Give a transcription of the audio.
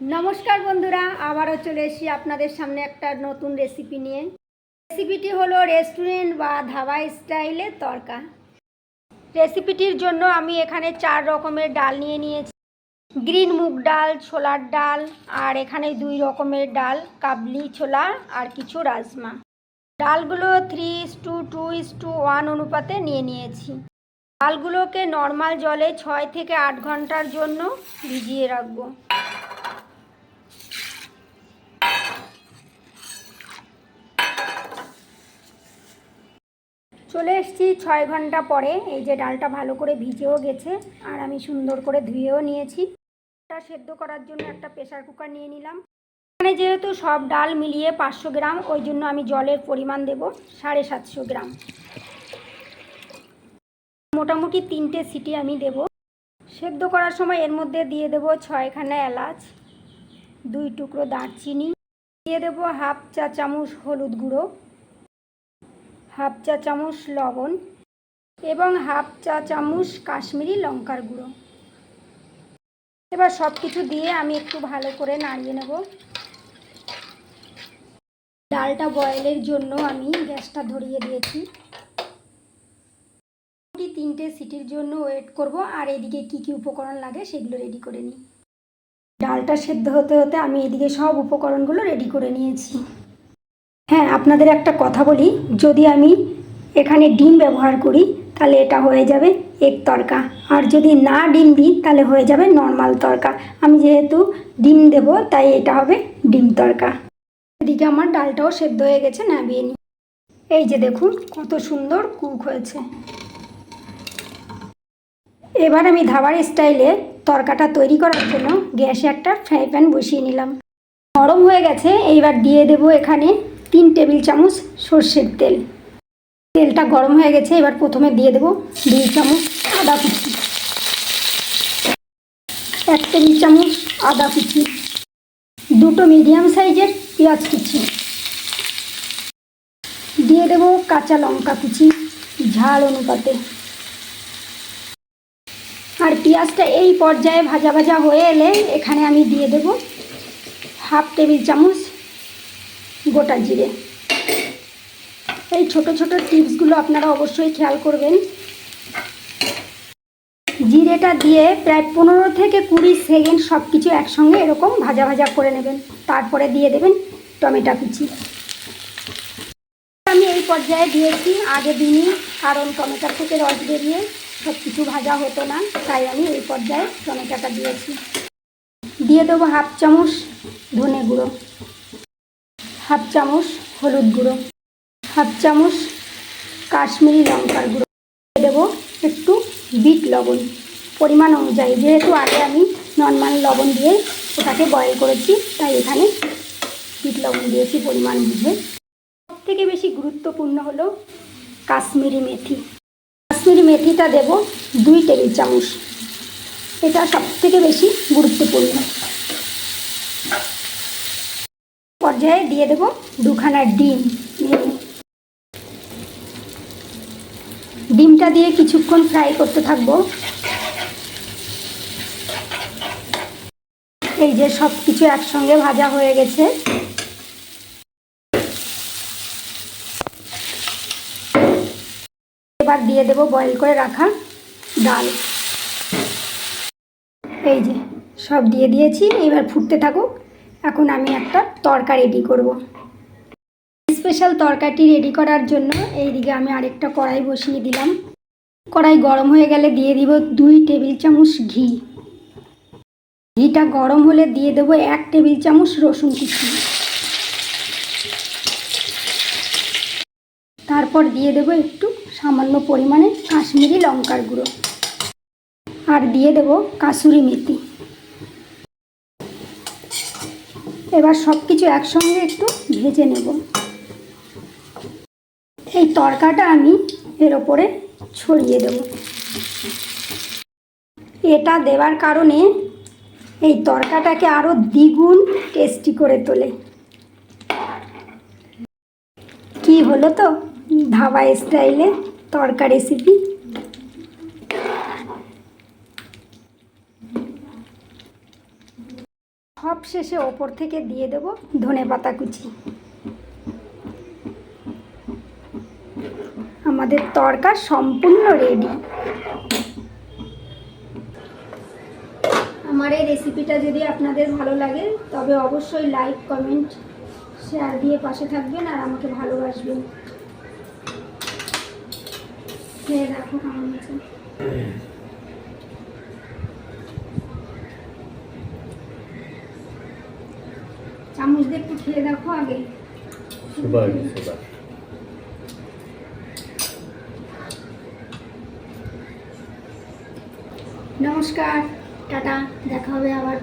নমস্কার বন্ধুরা, আবারও চলে এসেছি আপনাদের সামনে একটা নতুন রেসিপি নিয়ে। রেসিপিটি হলো রেস্টুরেন্ট বা ধাবা স্টাইলের তরকা। রেসিপিটির জন্য আমি এখানে চার রকমের ডাল নিয়ে নিয়েছি। গ্রিন মুগ ডাল, ছোলার ডাল, আর এখানে দুই রকমের ডাল, কাবলি ছোলা আর কিছু রাজমা। ডালগুলো three is to two is to one অনুপাতে নিয়ে নিয়েছি। ডালগুলোকে নর্মাল জলে ছয় থেকে আট ঘণ্টার জন্য ভিজিয়ে রাখব। চলে এসেছি ছয় ঘণ্টা পরে। এই যে ডালটা ভালো করে ভিজেও গেছে আর আমি সুন্দর করে ধুয়েও নিয়েছি। এটা সেদ্ধ করার জন্য একটা প্রেসার কুকার নিয়ে নিলাম। এখানে যেহেতু সব ডাল মিলিয়ে পাঁচশো গ্রাম, ওই জন্য আমি জলের পরিমাণ দেব সাড়ে সাতশো গ্রাম। মোটামুটি তিনটে সিটি আমি দেব। সেদ্ধ করার সময় এর মধ্যে দিয়ে দেব ছয়খানা এলাচ, দুই টুকরো দারচিনি, দিয়ে দেব হাফ চা চামচ হলুদ গুঁড়ো হাফ চা চামচ লবণ এবং হাফ চা চামচ কাশ্মীরি লঙ্কার গুঁড়ো। এবার সব কিছু দিয়ে আমি একটু ভালো করে নাড়িয়ে নেব। ডালটা বয়েলের জন্য আমি গ্যাসটা ধরিয়ে দিয়েছি। তিনটে সিটির জন্য ওয়েট করব, আর এদিকে কি কি উপকরণ লাগে সেগুলো রেডি করে নিই। ডালটা সেদ্ধ হতে হতে আমি এদিকে সব উপকরণগুলো রেডি করে নিয়েছি। হ্যাঁ আপনাদের একটা কথা বলি। যদি আমি এখানে ডিম ব্যবহার করি, তাহলে এটা হয়ে যাবে এক তরকা। আর যদি না ডিম দিই, তাহলে হয়ে যাবে নর্মাল তরকা। আমি যেহেতু ডিম দেব, তাই এটা হবে ডিম তরকা। এদিকে আমার ডালটাও সেদ্ধ হয়ে গেছে, নামিয়ে নিই। এই যে দেখুন, কত সুন্দর কুক হয়েছে। এবার আমি ধাবার স্টাইলে তরকাটা তৈরি করার জন্য গ্যাসে একটা ফ্রাই প্যান বসিয়ে নিলাম। গরম হয়ে গেছে, এইবার দিয়ে দেব এখানে তিন টেবিল চামচ সর্ষের তেল। তেলটা গরম হয়ে গেছে, এবার প্রথমে দিয়ে দেব দুই চামচ আদা কুচি। এক টেবিল চামচ আদা কুচি। দুটো মিডিয়াম সাইজের পেঁয়াজ কুচি। দিয়ে দেব কাঁচা লঙ্কা কুচি, ঝাল অনুপাতে। আর পেঁয়াজটা এই পর্যায়ে ভাজা ভাজা হয়ে এলে এখানে আমি দিয়ে দেব হাফ টেবিল চামচ গোটা জিরে। এই ছোট ছোট টিপসগুলো আপনারা অবশ্যই খেয়াল করবেন। জিরেটা দিয়ে প্রায় পনেরো থেকে কুড়ি সেকেন্ড সব কিছু একসঙ্গে এরকম ভাজা ভাজা করে নেবেন। তারপরে দিয়ে দেবেন টমেটো কুচি। আমি এই পর্যায়ে দিয়েছি আগে দিনই কারণ টমেটোর থেকে রস বেরিয়ে সব কিছু ভাজা হতো না, তাই আমি এই পর্যায়ে টমেটোটা দিয়েছি। দিয়ে দেবো হাফ চামচ ধনে গুঁড়ো। হাফ চামচ হলুদ গুঁড়ো, হাফ চামচ কাশ্মীরি লঙ্কার গুঁড়ো দেবো একটু বিট লবণ। পরিমাণ অনুযায়ী, যেহেতু আগে আমি নর্মাল লবণ দিয়ে ওটাকে বয়েল করেছি, তাই এখানে বিট লবণ দিয়েছি পরিমাণ বুঝে। সব থেকে বেশি গুরুত্বপূর্ণ হলো কাশ্মীরি মেথি। কাশ্মীরি মেথিটা দেব দুই টেবিল চামচ। এটা সব থেকে বেশি গুরুত্বপূর্ণ। পর্যায়ে দিয়ে দেব দুখানা ডিম। ডিমটা দিয়ে কিছুক্ষণ ফ্রাই করতে থাকব। এই যে সব কিছু একসঙ্গে ভাজা হয়ে গেছে। এবার দিয়ে দেব বয়েল করে রাখা ডাল। এই যে সব দিয়ে দিয়েছি, এবার ফুটতে থাকুক। এখন আমি একটা তরকা রেডি করব। স্পেশাল তরকাটি রেডি করার জন্য এইদিকে আমি আরেকটা কড়াই বসিয়ে দিলাম। কড়াই গরম হয়ে গেলে দিয়ে দিব দুই টেবিল চামচ ঘি। ঘিটা গরম হলে দিয়ে দেব এক টেবিল চামচ রসুন কুচি। তারপর দিয়ে দেব একটু সামান্য পরিমাণে কাশ্মীরি লঙ্কার গুঁড়ো। আর দিয়ে দেব কাসুরি মেথি। এবার সব কিছু একসঙ্গে একটু ভেজে নেব। এই তরকাটা আমি এর ওপরে ছড়িয়ে দেব। এটা দেওয়ার কারণে এই তরকাটাকে আরও দ্বিগুণ টেস্টি করে তোলে। কি হলো তো? ধাবা স্টাইলে তরকা রেসিপি সব শেষে ওপর থেকে দিয়ে দেব ধনে পাতা কুচি। আমাদের তরকা সম্পূর্ণ রেডি আমার এই রেসিপিটা যদি আপনাদের ভালো লাগে, তবে অবশ্যই লাইক কমেন্ট শেয়ার দিয়ে পাশে থাকবেন আর আমাকে ভালোবাসবেন। দেখো কেমন আছে চামচ একটু খেয়ে দেখো আগে। সুপার সুপার নমস্কার টাটা দেখা হবে আবার।